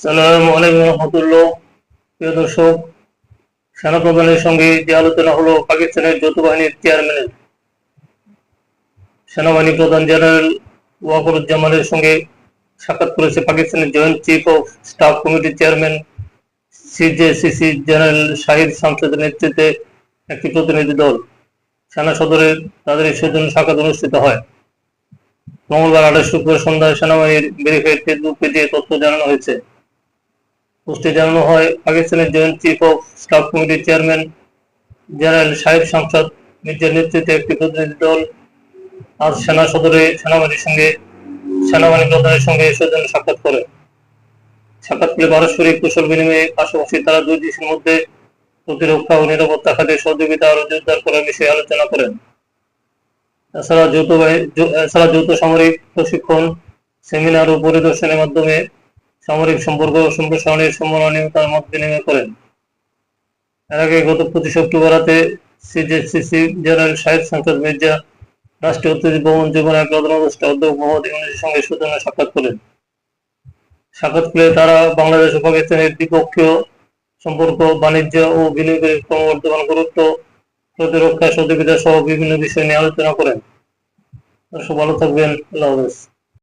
সালাম আলাইকুম রহমতুল্লাহ। প্রিয় দর্শক, সেনাপ্রধানের সঙ্গে যে আলোচনা হলো পাকিস্তানের যৌথ বাহিনীর চেয়ারম্যানের সেনাবাহিনী প্রধান জেনারেল ওয়াকরুজ্জামানের সঙ্গে সাক্ষাৎ করেছে পাকিস্তানের জয়েন্ট চিফ অফ স্টাফ কমিটির চেয়ারম্যান সিজেসিসি জেনারেল শাহিদ শামসুদের নেতৃত্বে একটি প্রতিনিধি দল। সেনা সদরে তাদের সৌজন্য সাক্ষাৎ অনুষ্ঠিত হয়। মঙ্গলবার আঠাশ শুক্রবার সন্ধ্যায় সেনাবাহিনীর ভেরিফাইড ফেসবুক পেজে তথ্য জানানো হয়েছে। পোস্টে জানানো হয়, পাকিস্তানের জয়েন্ট চিফ অফ স্টাফ কমিটির চেয়ারম্যান জেনারেল সাহেব সংসদ মির্জার নেতৃত্বে একটি প্রতিনিধি দল আজ সেনা সদরে সেনাবাহিনীর সঙ্গে, সেনাবাহিনী প্রধানের সঙ্গে সৌজন্য সাক্ষাৎ করে। সাক্ষাৎকালে পারস্পরিক কুশল বিনিময়ে পাশাপাশি তারা দুই দেশের মধ্যে প্রতিরক্ষা ও নিরাপত্তা খাতে সহযোগিতা আরও জোরদার করার বিষয়ে আলোচনা করেন। এছাড়া যৌথ এছাড়া যৌথ সামরিক প্রশিক্ষণ, সেমিনার ও পরিদর্শনের মাধ্যমে সামরিক সম্পর্ক সম্প্রসারণের সম্মাননীয়তার মত বিনিময় করেন এর আগে গত পঁচিশ অক্টোবর রাতে জেনারেল শাহেদ সংসদ মির্জা রাষ্ট্রীয় অতিথি ভবন জীবনের প্রধান উপদেষ্টা অধ্যক্ষ মোহাম্মদ ইউনুসের সঙ্গে সূচনা সাক্ষাৎ করেন। সাক্ষাৎ সাক্ষাৎকালে তারা বাংলাদেশ ও পাকিস্তানের দ্বিপক্ষীয় সম্পর্ক, বাণিজ্য ও বিনিয়োগের ক্রমবর্ধমান গুরুত্ব, প্রতিরক্ষা সহযোগিতা সহ বিভিন্ন বিষয় নিয়ে আলোচনা করেন। ভালো থাকবেন। আল্লাহ হাফেজ।